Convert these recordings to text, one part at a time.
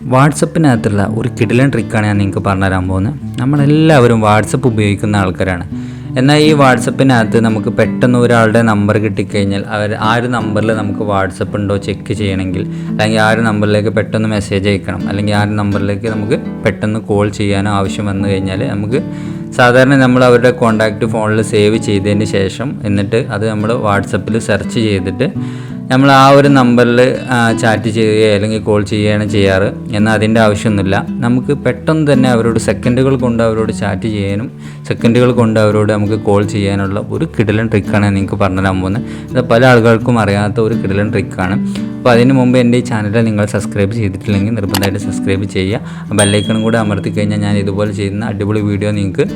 വാട്സപ്പിനകത്തുള്ള ഒരു കിടിലൻ ട്രിക്കാണ് ഞാൻ നിങ്ങൾക്ക് പറഞ്ഞുതരാൻ പോകുന്നത്. നമ്മളെല്ലാവരും വാട്സപ്പ് ഉപയോഗിക്കുന്ന ആൾക്കാരാണ്. എന്നാൽ ഈ വാട്സപ്പിനകത്ത് നമുക്ക് പെട്ടെന്ന് ഒരാളുടെ നമ്പർ കിട്ടിക്കഴിഞ്ഞാൽ അവർ ആ ഒരു നമ്പറിൽ നമുക്ക് വാട്സപ്പ് ഉണ്ടോ ചെക്ക് ചെയ്യണമെങ്കിൽ അല്ലെങ്കിൽ ആ ഒരു നമ്പറിലേക്ക് പെട്ടെന്ന് മെസ്സേജ് അയക്കണം അല്ലെങ്കിൽ ആ ഒരു നമ്പറിലേക്ക് നമുക്ക് പെട്ടെന്ന് കോൾ ചെയ്യാനോ ആവശ്യം വന്നു കഴിഞ്ഞാൽ നമുക്ക് സാധാരണ നമ്മൾ അവരുടെ കോൺടാക്റ്റ് ഫോണിൽ സേവ് ചെയ്തതിന് ശേഷം എന്നിട്ട് അത് നമ്മൾ വാട്സപ്പിൽ സെർച്ച് ചെയ്തിട്ട് നമ്മൾ ആ ഒരു നമ്പറിൽ ചാറ്റ് ചെയ്യുകയോ അല്ലെങ്കിൽ കോൾ ചെയ്യുകയാണ് ചെയ്യാറ്. എന്നാൽ അതിന്റെ ആവശ്യമൊന്നുമില്ല. നമുക്ക് പെട്ടെന്ന് തന്നെ അവരോട് സെക്കൻഡുകൾ കൊണ്ട് അവരോട് ചാറ്റ് ചെയ്യാനും സെക്കൻഡുകൾ കൊണ്ട് അവരോട് നമുക്ക് കോൾ ചെയ്യാനുള്ള ഒരു കിടിലൻ ട്രിക്കാണ് നിങ്ങൾക്ക് പറഞ്ഞുതരാൻ പോകുന്നത്. ഇത് പല ആളുകൾക്കും അറിയാത്ത ഒരു കിടിലൻ ട്രിക്കാണ് അപ്പോൾ അതിന് മുമ്പ് എന്റെ ഈ ചാനൽ നിങ്ങൾ സബ്സ്ക്രൈബ് ചെയ്തിട്ടില്ലെങ്കിൽ നിർബന്ധമായിട്ട് സബ്സ്ക്രൈബ് ചെയ്യുക. ബെല്ലൈക്കണും കൂടെ അമർത്തി കഴിഞ്ഞാൽ ഞാൻ ഇതുപോലെ ചെയ്യുന്ന അടിപൊളി വീഡിയോ നിങ്ങൾക്ക്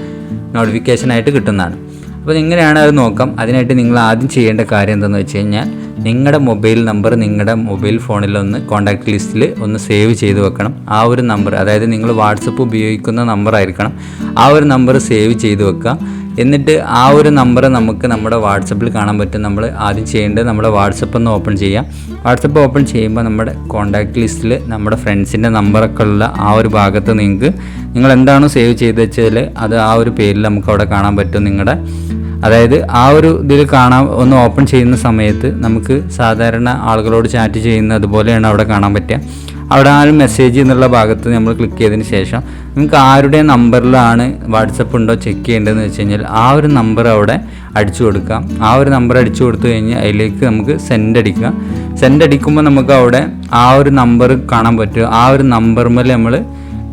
നോട്ടിഫിക്കേഷനായിട്ട് കിട്ടുന്നതാണ്. അപ്പോൾ എങ്ങനെയാണ് അത് നോക്കാം. അതിനായിട്ട് നിങ്ങൾ ആദ്യം ചെയ്യേണ്ട കാര്യം എന്താണെന്ന് വെച്ച് കഴിഞ്ഞാൽ നിങ്ങളുടെ മൊബൈൽ നമ്പർ നിങ്ങളുടെ മൊബൈൽ ഫോണിൽ ഒന്ന് കോൺടാക്ട് ലിസ്റ്റിൽ ഒന്ന് സേവ് ചെയ്ത് വെക്കണം. ആ ഒരു നമ്പർ അതായത് നിങ്ങൾ വാട്സപ്പ് ഉപയോഗിക്കുന്ന നമ്പർ ആയിരിക്കണം. ആ ഒരു നമ്പർ സേവ് ചെയ്ത് വെക്കുക എന്നിട്ട് ആ ഒരു നമ്പർ നമുക്ക് നമ്മുടെ വാട്സപ്പിൽ കാണാൻ പറ്റും. നമ്മൾ ആദ്യം ചെയ്യേണ്ടത് നമ്മുടെ വാട്സപ്പ് ഒന്ന് ഓപ്പൺ ചെയ്യാം. വാട്സപ്പ് ഓപ്പൺ ചെയ്യുമ്പോൾ നമ്മുടെ കോൺടാക്ട് ലിസ്റ്റിൽ നമ്മുടെ ഫ്രണ്ട്സിന്റെ നമ്പറൊക്കെ ഉള്ള ആ ഒരു ഭാഗത്ത് നിങ്ങൾക്ക് നിങ്ങൾ എന്താണോ സേവ് ചെയ്ത് വെച്ചാൽ അത് ആ ഒരു പേരിൽ നമുക്ക് അവിടെ കാണാൻ പറ്റും നിങ്ങളുടെ അതായത് ആ ഒരു ഇതിൽ കാണാൻ ഒന്ന് ഓപ്പൺ ചെയ്യുന്ന സമയത്ത് നമുക്ക് സാധാരണ ആളുകളോട് ചാറ്റ് ചെയ്യുന്ന അതുപോലെയാണ് അവിടെ കാണാൻ പറ്റുക. അവിടെ ആ ഒരു മെസ്സേജ് എന്നുള്ള ഭാഗത്ത് നമ്മൾ ക്ലിക്ക് ചെയ്തതിന് ശേഷം നിങ്ങൾക്ക് ആരുടെ നമ്പറിലാണ് വാട്സപ്പ് ഉണ്ടോ ചെക്ക് ചെയ്യേണ്ടതെന്ന് വെച്ച് കഴിഞ്ഞാൽ ആ ഒരു നമ്പർ അവിടെ അടിച്ചു കൊടുക്കാം ആ ഒരു നമ്പർ അടിച്ചു കൊടുത്തു കഴിഞ്ഞാൽ അതിലേക്ക് നമുക്ക് സെൻഡ് അടിക്കുക. സെൻഡ് അടിക്കുമ്പോൾ നമുക്ക് അവിടെ ആ ഒരു നമ്പർ കാണാൻ പറ്റും. ആ ഒരു നമ്പർ മേലെ നമ്മൾ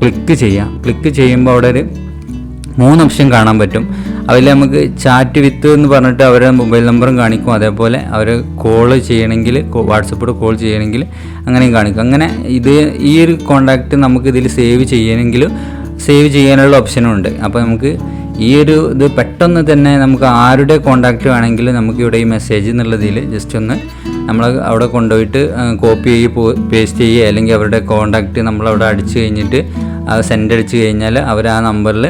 ക്ലിക്ക് ചെയ്യാം ക്ലിക്ക് ചെയ്യുമ്പോൾ അവിടെ ഒരു മൂന്ന് ഓപ്ഷൻ കാണാൻ പറ്റും. അതിൽ നമുക്ക് ചാറ്റ് വിത്ത് എന്ന് പറഞ്ഞിട്ട് അവരുടെ മൊബൈൽ നമ്പറും കാണിക്കും. അതേപോലെ അവർ കോൾ ചെയ്യണമെങ്കിൽ വാട്സപ്പിൽ കോൾ ചെയ്യണമെങ്കിൽ അങ്ങനെയും കാണിക്കും. അങ്ങനെ ഇത് ഈ ഒരു കോണ്ടാക്റ്റ് നമുക്ക് ഇതിൽ സേവ് ചെയ്യണമെങ്കിൽ സേവ് ചെയ്യാനുള്ള ഓപ്ഷനും ഉണ്ട്. അപ്പോൾ നമുക്ക് ഈ ഒരു ഇത് പെട്ടെന്ന് തന്നെ നമുക്ക് ആരുടെ കോണ്ടാക്റ്റ് വേണമെങ്കിലും നമുക്ക് ഇവിടെ ഈ മെസ്സേജ് എന്നുള്ളതിൽ ജസ്റ്റ് ഒന്ന് നമ്മൾ അവിടെ കൊണ്ടുപോയിട്ട് കോപ്പി ചെയ്യുക പേസ്റ്റ് ചെയ്യുക. അല്ലെങ്കിൽ അവരുടെ കോണ്ടാക്റ്റ് നമ്മൾ അവിടെ അടിച്ചു കഴിഞ്ഞിട്ട് സെൻഡ് അടിച്ചു കഴിഞ്ഞാൽ അവർ ആ നമ്പറിൽ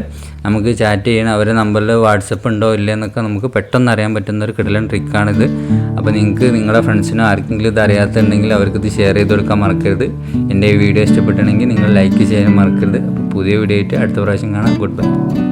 നമുക്ക് ചാറ്റ് ചെയ്യണം. അവരുടെ നമ്പറിൽ വാട്സപ്പ് ഉണ്ടോ ഇല്ല എന്നൊക്കെ നമുക്ക് പെട്ടെന്ന് അറിയാൻ പറ്റുന്ന ഒരു കിടലൻ ട്രിക്കാണിത് അപ്പോൾ നിങ്ങൾക്ക് നിങ്ങളുടെ ഫ്രണ്ട്സിനോ ആർക്കെങ്കിലും ഇത് അറിയാത്തുണ്ടെങ്കിൽ അവർക്കിത് ഷെയർ ചെയ്ത് കൊടുക്കാൻ മറക്കരുത്. എന്റെ വീഡിയോ ഇഷ്ടപ്പെട്ടിട്ടുണ്ടെങ്കിൽ നിങ്ങൾ ലൈക്ക് ചെയ്യാൻ മറക്കരുത്. അപ്പോൾ പുതിയ വീഡിയോ ആയിട്ട് അടുത്ത പ്രാവശ്യം കാണാം. Good bye